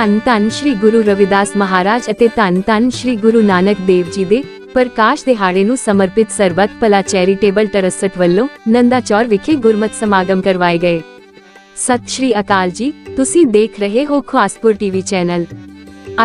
ਧੰਨ ਧੰਨ ਸ੍ਰੀ ਗੁਰੂ ਰਵਿਦਾਸ ਮਹਾਰਾਜ ਅਤੇ ਧੰਨ ਧੰਨ ਸ੍ਰੀ ਗੁਰੂ ਨਾਨਕ ਦੇਵ ਜੀ ਦੇ ਪ੍ਰਕਾਸ਼ ਦਿਹਾੜੇ ਨੂੰ ਸਮਰਪਿਤ ਸਰਬੱਤ ਭਲਾ ਚੈਰੀਟੇਬਲ ਟਰਸਟ ਵੱਲੋਂ ਨੰਦਾਚੌਰ ਵਿਖੇ ਗੁਰਮਤ ਸਮਾਗਮ ਕਰਵਾਏ ਗਏ। ਸਤਿ ਸ਼੍ਰੀ ਅਕਾਲ ਜੀ, ਤੁਸੀਂ ਦੇਖ ਰਹੇ ਹੋ ਖਾਸਪੁਰ ਟੀਵੀ ਚੈਨਲ।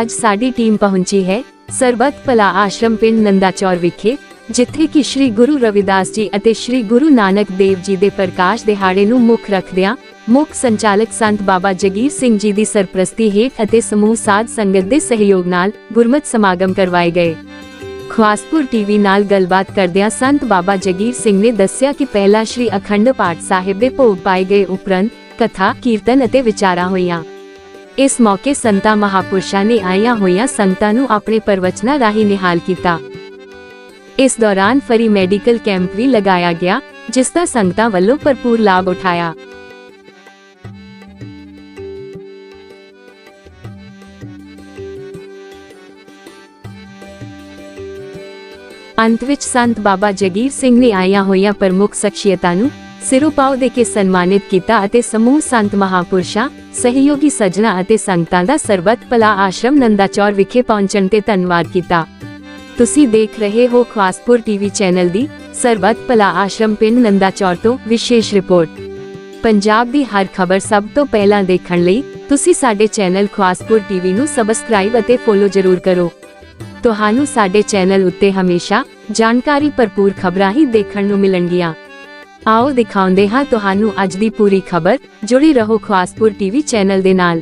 ਅੱਜ ਸਾਡੀ ਟੀਮ ਪਹੁੰਚੀ ਹੈ ਸਰਬਤ ਭਲਾ ਆਸ਼ਰਮ ਪਿੰਡ ਨੰਦਾ ਨੰਦਾਚੌਰ ਵਿਖੇ, ਜਿੱਥੇ ਕਿ ਸ੍ਰੀ ਗੁਰੂ ਰਵਿਦਾਸ ਜੀ ਅਤੇ ਸ੍ਰੀ ਗੁਰੂ ਨਾਨਕ ਦੇਵ ਜੀ ਦੇ ਪ੍ਰਕਾਸ਼ ਦਿਹਾੜੇ ਨੂੰ ਮੁੱਖ ਰੱਖਦਿਆਂ ਮੁੱਖ ਸੰਚਾਲਕ ਸੰਤ ਬਾਬਾ ਜਗੀਰ ਸਿੰਘ ਜੀ ਦੀ ਸਰਪ੍ਰਸਤੀ ਹੇਠ ਅਤੇ ਸਮੂਹ ਸਾਧ ਸੰਗਤ ਦੇ ਸਹਿਯੋਗ ਨਾਲ ਗੁਰਮਤ ਸਮਾਗਮ ਕਰਵਾਏ ਗਏ। ਖਵਾਸਪੁਰ ਟੀਵੀ ਨਾਲ ਗੱਲਬਾਤ ਕਰਦਿਆਂ ਸੰਤ ਬਾਬਾ ਜਗੀਰ ਸਿੰਘ ਨੇ ਦੱਸਿਆ ਕਿ ਪਹਿਲਾ ਸ਼੍ਰੀ ਅਖੰਡ ਪਾਠ ਸਾਹਿਬ ਦੇ ਭੋਗ ਪਾਏ ਗਏ ਉਪਰੰਤ ਕਥਾ, ਕੀਰਤਨ ਅਤੇ ਵਿਚਾਰਾਂ ਹੋਈਆਂ। ਇਸ ਮੌਕੇ ਸੰਤਾਂ ਮਹਾਪੁਰਸ਼ਾਂ ਨੇ ਆਈਆਂ ਹੋਈਆਂ ਸੰਗਤਾਂ ਨੂੰ ਆਪਣੇ ਪ੍ਰਵਚਨਾਂ ਰਾਹੀਂ ਨਿਹਾਲ ਕੀਤਾ। ਇਸ ਦੌਰਾਨ ਫਰੀ ਮੈਡੀਕਲ ਕੈਂਪ ਵੀ ਲਗਾਇਆ ਗਿਆ, ਜਿਸ ਦਾ ਸੰਗਤਾਂ ਵੱਲੋਂ ਭਰਪੂਰ ਲਾਭ ਉਠਾਇਆ। ਅੰਤ ਵਿੱਚ ਸੰਤ ਬਾਬਾ ਜਗੀਰ ਸਿੰਘ ਨੇ ਆਈਆਂ ਹੋਈਆਂ ਪ੍ਰਮੁੱਖ ਸ਼ਖਸੀਅਤਾਂ ਨੂੰ ਸਿਰੋਪਾਉ ਦੇ ਕੇ ਸਨਮਾਨਿਤ ਕੀਤਾ ਅਤੇ ਸਮੂਹ ਸੰਤ ਮਹਾਪੁਰਸ਼ਾਂ, ਸਹਿਯੋਗੀ ਸੱਜਣਾ ਅਤੇ ਸੰਗਤਾਂ ਦਾ ਸਰਬਤ ਭਲਾ ਆਸ਼ਰਮ ਨੰਦਾਚੌਰ ਵਿਖੇ ਪਹੁੰਚਣ ਤੇ ਧੰਨਵਾਦ ਕੀਤਾ। ਤੁਸੀਂ ਦੇਖ ਰਹੇ ਹੋ ਖਵਾਸਪੁਰ ਟੀਵੀ ਚੈਨਲ ਦੀ ਸਰਬੱਤ ਭਲਾ ਆਸ਼ਰਮ ਪਿੰਡ ਨੰਦਾਚੌਰ ਤੋਂ ਵਿਸ਼ੇਸ਼ ਰਿਪੋਰਟ। ਪੰਜਾਬ ਦੀ ਹਰ ਖਬਰ ਸਭ ਤੋਂ ਪਹਿਲਾਂ ਦੇਖਣ ਲਈ ਤੁਸੀਂ ਸਾਡੇ ਚੈਨਲ ਖਵਾਸਪੁਰ ਟੀਵੀ ਨੂੰ ਸਬਸਕ੍ਰਾਈਬ ਅਤੇ ਫੋਲੋ ਜ਼ਰੂਰ ਕਰੋ। ਤੁਹਾਨੂੰ ਸਾਡੇ ਚੈਨਲ ਉੱਤੇ ਹਮੇਸ਼ਾ ਜਾਣਕਾਰੀ ਭਰਪੂਰ ਖਬਰਾਂ ਹੀ ਦੇਖਣ ਨੂੰ ਮਿਲਣਗੀਆਂ। ਆਓ ਦਿਖਾਉਂਦੇ ਹਾਂ ਤੁਹਾਨੂੰ ਅੱਜ ਦੀ ਪੂਰੀ ਖਬਰ। ਜੁੜੀ ਰਹੋ ਖਵਾਸਪੁਰ ਟੀਵੀ ਚੈਨਲ ਦੇ ਨਾਲ।